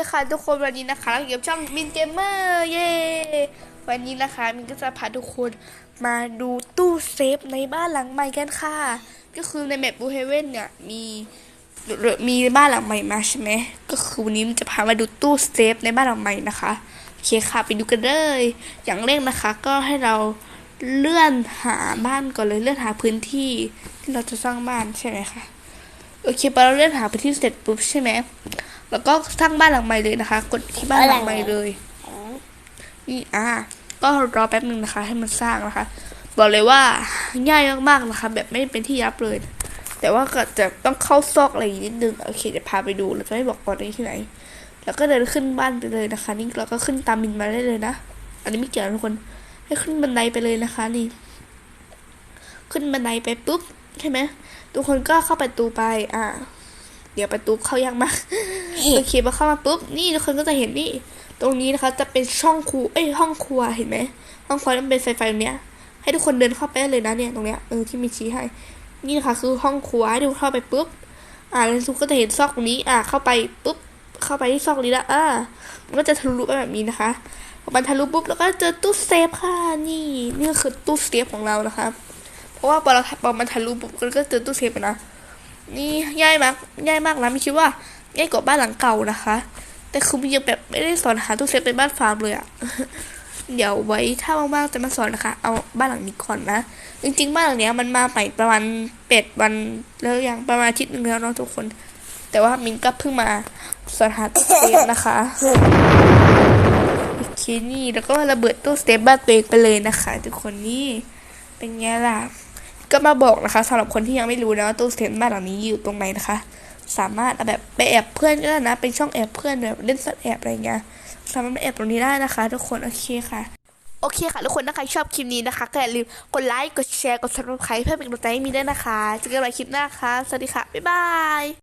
ค่ะทุกคนวันนี้นะคะเราอยู่กับช่องมินเกมเมอร์เย้วันนี้นะคะมินก็จะพาทุกคนมาดูตู้เซฟในบ้านหลังใหม่กันค่ะ ก็คือในแมปบูเฮเว่นเนี่ยมีมีบ้านหลังใหม่มาใช่ไหมก็คือวันนี้มินจะพามาดูตู้เซฟในบ้านหลังใหม่นะคะโอเคค่ะไปดูกันเลยอย่างแรกนะคะ ก็ให้เราเลื่อนหาบ้านก่อนเลยเลื่อนหาพื้นที่ที่เราจะสร้างบ้านใช่ไหมคะโอเคพอเราเลื่อนหาพื้นที่เสร็จปุ๊บใช่ไหม แล้วก็สร้างบ้านหลังใหม่เลยนะคะ กดที่บ้านหลังใหม่เลยนี่อ่าก็รอแป๊บหนึ่งนะคะ ให้มันสร้างนะคะ บอกเลยว่าง่ายมากๆนะคะ แบบไม่เป็นที่รับเลย แต่ว่าก็จะต้องเข้าซอกอะไรนิดนึงโอเคเดี๋ยวพาไปดูเราจะไม่บอกก่อนในที่ไหน แล้วก็เดินขึ้นบ้านไปเลยนะคะ นี่เราก็ขึ้นตามมินมาได้เลยนะอันนี้ไม่เกี่ยวนะทุกคน ให้ขึ้นบันไดไปเลยนะคะนี่ ขึ้นบันไดไปปุ๊บใช่ไหมทุกคนก็เข้าประตูไป อ่า เดี๋ยวประตูเข้ายากมาก โอเคพอเข้ามาปุ๊บนี่ทุกคนก็จะเห็นนี่ ตรงนี้นะคะจะเป็นช่องครัวเอ้ยห้องครัวเห็นไหมห้องครัวมันเป็นไฟไฟตรงเนี้ย ให้ทุกคนเดินเข้าไปเลยนะเนี่ยตรงเนี้ยเออที่มีชี้ให้ นี่นะคะคือห้องครัวให้ทุกคนเข้าไปปุ๊บอ่าแล้วทุกคนก็จะเห็นซอกตรงนี้ อ่าเข้าไปปุ๊บเข้าไปที่ซอกนี้แล้วอ่ามันก็จะทะลุไปแบบนี้นะคะพอมันทะลุปุ๊บแล้วก็เจอตู้เซฟค่ะนี่นี่ก็คือตู้เซฟของเรานะคะเพราะว่าพอเราพอมันทะลุปุ๊บก็เจอตู้เซฟนะนี่ง่ายมากง่ายมากนะไม่คิดว่า ง่ายกว่าบ้านหลังเก่านะคะ แต่คือมันยังแบบไม่ได้สอนหาตู้เซฟในบ้านฟาร์มเลยอะเดี๋ยวไว้ถ้าว่างๆจะมาสอนนะคะ เอาบ้านหลังนี้ก่อนนะ จริง ๆ บ้านหลังเนี้ยมันมาใหม่ประมาณเป็ดวันแล้วยังประมาณอาทิตย์หนึ่งแล้วเนาะทุกคน แต่ว่ามินก็เพิ่งมาสอนหาตู้เซฟนะคะโอเคนี่แล้วก็ระเบิดตู้เซฟบ้านตัวเองไปเลยนะคะ ทุกคนนี่เป็นไงล่ะก็มาบอกนะคะสำหรับคนที่ยังไม่รู้นะว่าตู้เซฟบ้านหลังนี้อยู่ตรงไหนนะคะ สามารถเอาแบบไปแอบเพื่อนก็ได้นะ เป็นช่องแอบเพื่อนแบบเล่นซ่อนแอบอะไรเงี้ยสามารถไปแอบตรงนี้ได้นะคะ ทุกคนโอเคค่ะโอเคค่ะทุกคนถ้าใครชอบคลิปนี้นะคะก็อย่าลืมกดไลค์กดแชร์กดซับสไครต์เพื่อเป็นกำลังใจให้มีด้วยนะคะเจอกันใหม่คลิปหน้าค่ะสวัสดีค่ะบ๊ายบาย